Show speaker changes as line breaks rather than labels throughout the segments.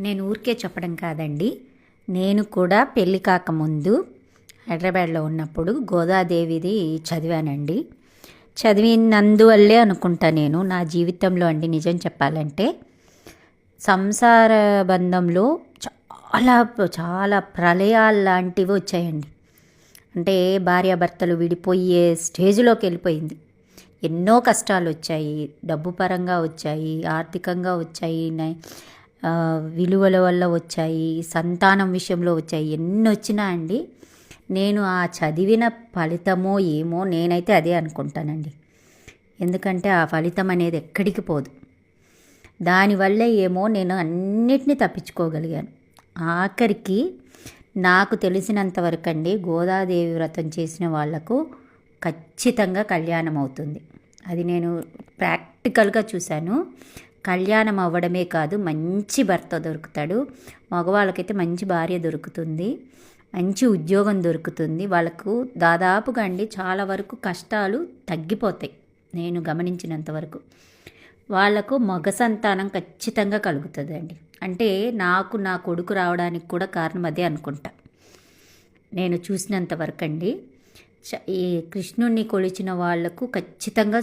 నేను ఊరికే చెప్పడం కాదండి. నేను కూడా పెళ్ళి కాకముందు హైదరాబాద్లో ఉన్నప్పుడు గోదాదేవిది చదివానండి. చదివినందువల్లే అనుకుంటా నేను నా జీవితంలో అండి నిజం చెప్పాలంటే. సంసార బంధంలో చాలా చాలా ప్రళయాలు లాంటివి వచ్చాయండి. అంటే భార్యాభర్తలు విడిపోయే స్టేజ్లోకి వెళ్ళిపోయింది. ఎన్నో కష్టాలు వచ్చాయి డబ్బు పరంగా వచ్చాయి ఆర్థికంగా వచ్చాయి విలువల వల్ల వచ్చాయి సంతానం విషయంలో వచ్చాయి. ఎన్ని వచ్చినా అండి నేను ఆ చదివిన ఫలితమో ఏమో నేనైతే అదే అనుకుంటానండి. ఎందుకంటే ఆ ఫలితం అనేది ఎక్కడికి పోదు. దానివల్ల ఏమో నేను అన్నిటినీ తప్పించుకోగలిగాను. ఆఖరికి నాకు తెలిసినంతవరకు అండి గోదాదేవి వ్రతం చేసిన వాళ్ళకు ఖచ్చితంగా కళ్యాణం అవుతుంది. అది నేను ప్రాక్టికల్గా చూశాను. కళ్యాణం అవ్వడమే కాదు మంచి భర్త దొరుకుతాడు. మగవాళ్ళకైతే మంచి భార్య దొరుకుతుంది. మంచి ఉద్యోగం దొరుకుతుంది. వాళ్ళకు దాదాపుగా అండి చాలా వరకు కష్టాలు తగ్గిపోతాయి. నేను గమనించినంత వరకు వాళ్ళకు మగ సంతానం ఖచ్చితంగా కలుగుతుంది అండి. అంటే నాకు నా కొడుకు రావడానికి కూడా కారణం అదే అనుకుంటా. నేను చూసినంత వరకు అండి ఈ కృష్ణుణ్ణి కొలిచిన వాళ్ళకు ఖచ్చితంగా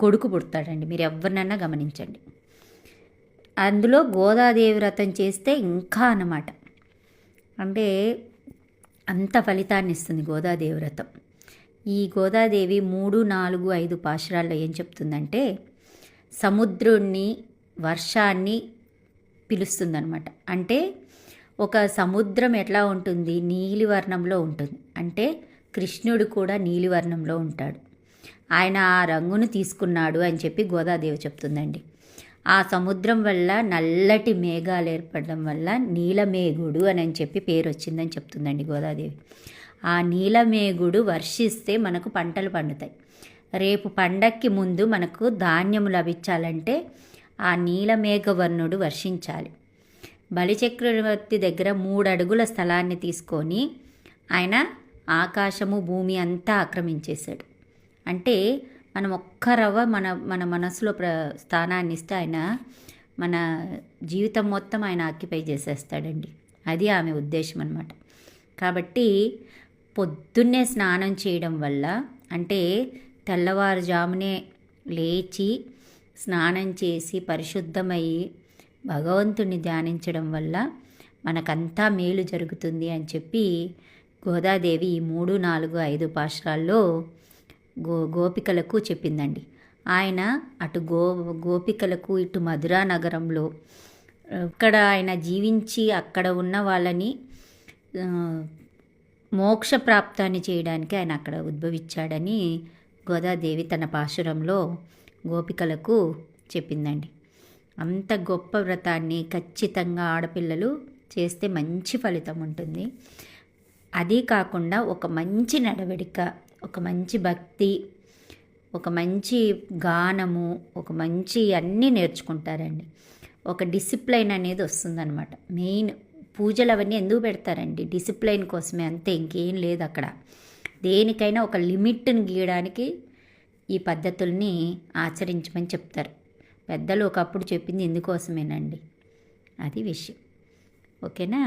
కొడుకు పుడతాడండి. మీరు ఎవరినైనా గమనించండి. అందులో గోదాదేవి వ్రతం చేస్తే ఇంకా అన్నమాట. అంటే అంత ఫలితాన్ని ఇస్తుంది గోదాదేవి వ్రతం. ఈ గోదాదేవి మూడు నాలుగు ఐదు పాశురాల్లో ఏం చెప్తుందంటే సముద్రుణ్ణి వర్షాన్ని పిలుస్తుందనమాట అంటే ఒక సముద్రం ఎట్లా ఉంటుంది? నీలివర్ణంలో ఉంటుంది. అంటే కృష్ణుడు కూడా నీలివర్ణంలో ఉంటాడు. ఆయన ఆ రంగును తీసుకున్నాడు అని చెప్పి గోదాదేవి చెప్తుందండి. ఆ సముద్రం వల్ల నల్లటి మేఘాలు ఏర్పడడం వల్ల నీలమేఘుడు అని అని చెప్పి పేరు వచ్చిందని చెప్తుందండి గోదాదేవి. ఆ నీలమేఘుడు వర్షిస్తే మనకు పంటలు పండుతాయి. రేపు పండక్కి ముందు మనకు ధాన్యము లభించాలంటే ఆ నీలమేఘవర్ణుడు వర్షించాలి. బలిచక్రవర్తి దగ్గర మూడు అడుగుల స్థలాన్ని తీసుకొని ఆయన ఆకాశము భూమి అంతా ఆక్రమించేశాడు. అంటే మనం ఒక్క రవ్వ మన మన మనసులో ప్ర స్థానాన్ని ఇస్తే ఆయన మన జీవితం మొత్తం ఆయన ఆక్యుపై చేసేస్తాడండి. అది ఆమె ఉద్దేశం అనమాట కాబట్టి పొద్దున్నే స్నానం చేయడం వల్ల అంటే తెల్లవారుజామునే లేచి స్నానం చేసి పరిశుద్ధమయ్యి భగవంతుని ధ్యానించడం వల్ల మనకంతా మేలు జరుగుతుంది అని చెప్పి గోదాదేవి ఈ మూడు నాలుగు ఐదు పాశ్రాల్లో గో గోపికలకు చెప్పిందండి. ఆయన అటు గో గోపికలకు ఇటు మధురా నగరంలో ఇక్కడ ఆయన జీవించి అక్కడ ఉన్న వాళ్ళని మోక్ష ప్రాప్తాన్ని చేయడానికి ఆయన అక్కడ ఉద్భవించాడని గోదాదేవి తన పాశురంలో గోపికలకు చెప్పిందండి. అంత గొప్ప వ్రతాన్ని ఖచ్చితంగా ఆడపిల్లలు చేస్తే మంచి ఫలితం ఉంటుంది. అదీ కాకుండా ఒక మంచి నడవడిక ఒక మంచి భక్తి ఒక మంచి గానము ఒక మంచి అన్నీ నేర్చుకుంటారండి. ఒక డిసిప్లైన్ అనేది వస్తుందన్నమాట. మెయిన్ పూజలు అవన్నీ ఎందుకు పెడతారండి? డిసిప్లైన్ కోసమే అంతే ఇంకేం లేదు అక్కడ. దేనికైనా ఒక లిమిట్ని గీయడానికి ఈ పద్ధతుల్ని ఆచరించమని చెప్తారు. పెద్దలు ఒకప్పుడు చెప్పింది ఎందుకోసమేనండి అది విషయం. ఓకేనా?